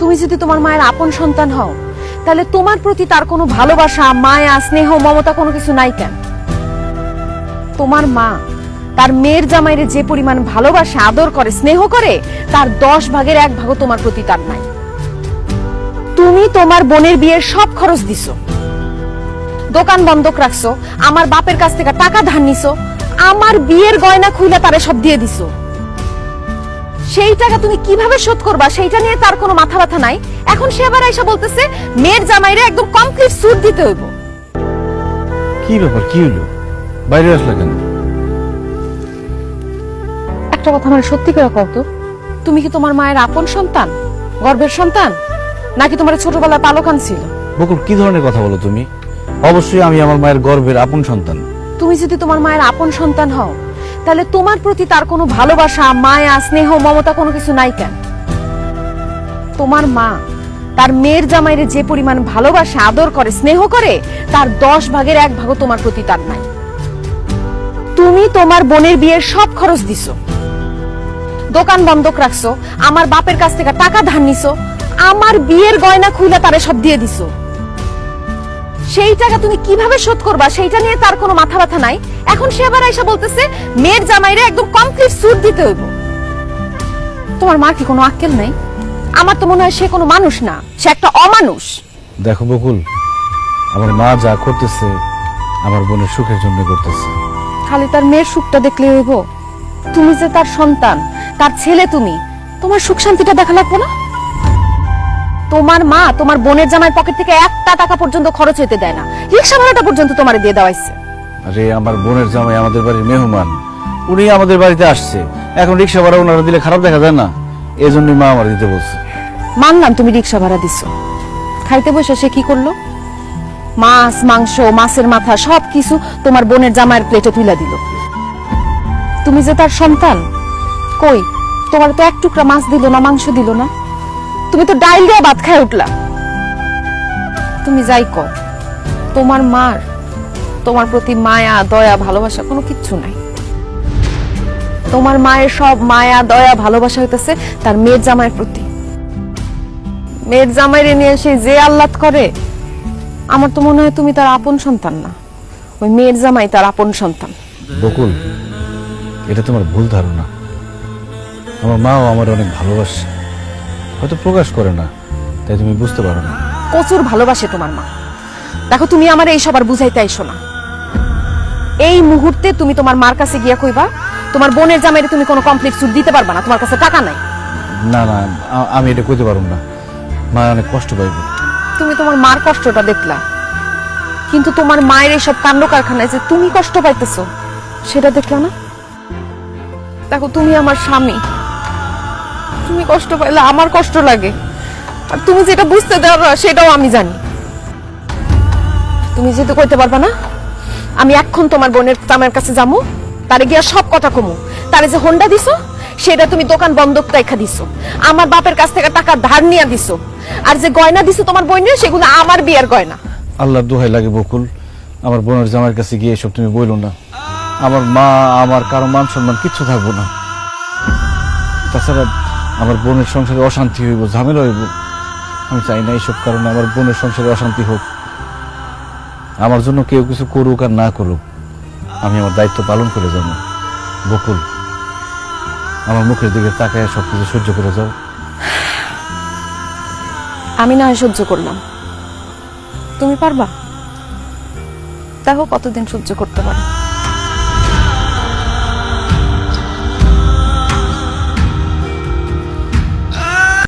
তুমি যদি তোমার মায়ের আপন সন্তান হও, তাহলে তোমার প্রতি তার কোনো ভালোবাসা, মায়া, স্নেহ, মমতা কোনো কিছু নাই কেন? তোমার মা তার মেয়ের জামাইরে যে পরিমাণ ভালোবাসা, আদর করে, স্নেহ করে, তার দশ ভাগের এক ভাগও তোমার প্রতি তার নাই। তুমি তোমার বোনের বিয়ের সব খরচ দিছো। দোকান বন্ধক রাখছো, আমার বাপের কাছ থেকে টাকা ধার নিছো, আমার বিয়ের গয়না খুইলা তারে সব দিয়ে দিছো। সেই টাকা তুমি কীভাবে শোধ করবা সেইটা নিয়ে তার কোনো মাথা ব্যথা নাই। এখন সে আবার এসে বলতেছে মেয়ের জামাইরে একদম কমপ্লিট সুট দিতে হইব। কি ব্যাপার কি হলো বাইরে আসলে কেন? একটা কথা মানে সত্যি করে কও তো তুমি কি তোমার মায়ের আপন সন্তান গর্ভের সন্তান নাকি তোমার ছোটবেলায় পালকান ছিল বকুল কি ধরনের কথা বলো তুমি? অবশ্যই আমি আমার মায়ের গর্ভের আপন সন্তান। তুমি যদি তোমার মায়ের আপন সন্তান হও তাহলে তোমার প্রতি তার কোনো ভালোবাসা, মায়া, স্নেহ, মমতা কোনো কিছু নাই কেন? তোমার মা তার মেয়ের জামাইরে যে পরিমাণ ভালোবাসা, আদর করে, স্নেহ করে, তার দশ ভাগের এক ভাগও তোমার প্রতি তার নাই। তুমি তোমার বোনের বিয়ের সব খরচ দিছো। দোকান বন্ধক রাখছো, আমার বাপের কাছ থেকে টাকা ধার নিছো, আমার বিয়ের গয়না খুলে তারে সব দিয়ে দিছো। সেই টাকা তুমি কীভাবে শোধ করবা সেইটা নিয়ে তার কোনো মাথা ব্যথা নাই। এখন সে আবার এসে বলতেছে মেয়ের জামাইরে একদম কমপ্লিট সুট দিতে হইব। তোমার মা কি কোনো আক্কেল নাই? আমার তো মনে হয় সে কোনো মানুষ না সে একটা অমানুষ। দেখো বকুল আমার মা যা করতেছে আমার বোনের সুখের জন্য করতেছে। খালি তার মেয়ের সুখটা দেখলে হইব। তুমি যে তার সন্তান তার ছেলে তুমি তোমার সুখ শান্তিটা দেখা লাগবে না? তোমার মা তোমার বোনের জামাই পকেট থেকে একটা টাকা পর্যন্ত খরচ হইতে দেয় না। রিক্সা ভাড়াটা পর্যন্ত তোমারে দিয়ে দেওয়াইছে আরে আমার বোনের জামাই আমাদের বাড়ির মেহমান। উনি আমাদের বাড়িতে আসছে। এখন রিক্সা ভাড়া ওনারা দিলে খারাপ দেখা যায় না। এই জন্যই মা আমার দিতে বলছে। মানলাম তুমি রিক্সা ভাড়া দিছো। খাইতে বসে সে কি করল? মাছ মাংস মাছের মাথা সব কিছু তোমার বোনের জামাইয়ের প্লেটে তুলে দিল। তুমি যে তার সন্তান কই? তোমার তো এক টুকরা মাছ দিল না মাংস দিল না। তুমি তো ডাইল দিয়ে ভাত খায় উঠলা। তুমি যাই কর, তোমার মার, তোমার প্রতি মায়া, দয়া, ভালোবাসা কোনো কিচ্ছু নাই। তোমার মায়ের সব মায়া, দয়া, ভালোবাসা হইতেছে তার মেয়ের জামাইয়ের প্রতি। মেয়ের জামাইরে নিয়ে সে যে আহ্লাদ করে, আমার তো মনে হয় তুমি তার আপন সন্তান না। ওই মেয়ের জামাই তার আপন সন্তান। বকুল, এটা তোমার ভুল ধারণা। আমার মাও আমার অনেক ভালোবাসে। হয়তো প্রকাশ করে না তাই তুমি বুঝতে পারো না। প্রচুর ভালোবাসে তোমার মা। দেখো তুমি আমার এই সবার বুঝাইতে আইসো না। এই মুহূর্তে তুমি তোমার মার কাছে গিয়া কইবা তোমার বোনের জামাইরে তুমি কোনো কমপ্লিট সুট দিতে পারবা না তোমার কাছে টাকা নাই। না না আ- আমি এটা কইতে পারব না। মা অনেক কষ্ট পাইবে। তুমি তোমার মার কষ্টটা দেখলা কিন্তু তোমার মায়ের এইসব কাণ্ড কারখানায় যে তুমি কষ্ট পাইতেছো সেটা দেখলা না? দেখো তুমি আমার স্বামী। তুমি কষ্ট পাইলে আমার কষ্ট লাগে। আর তুমি যেটা বুঝতে না, সেটাও আমি জানি। তুমি যেহেতু কইতে পারবা না আমি এখন তোমার বোনের তামের কাছে যামু তারে গিয়া সব কথা কমু। তারে যে হোন্ডা দিছো সেটা তুমি দোকান বন্ধক রেখা দিছো। আমার বাপের কাছ থেকে টাকা ধার নিয়ে দিছো। আর যে গয়না দিছো তোমার বোনের সেগুলো আমার বিয়ার গয়না। আল্লাহর দোহাই লাগে বকুল। আমার বোনের জামার কাছে গিয়ে এসব তুমি বইলো না। আমার মা আমার কারও মান সম্মান কিচ্ছু থাকব না। তাছাড়া আমার বোনের সংসারে অশান্তি হইব, ঝামেলা হইব। আমি চাই না এইসব কারণে আমার বোনের সংসারে অশান্তি হোক। আমার জন্য কেউ কিছু করুক আর না করুক, আমি আমার দায়িত্ব পালন করে যাব। বকুল, আমার মুখের দিকে তাকায় সব কিছু সহ্য করে যাও। আমি না হয় সহ্য করলাম। তুমি পারবা? দেখো কতদিন সহ্য করতে পারো।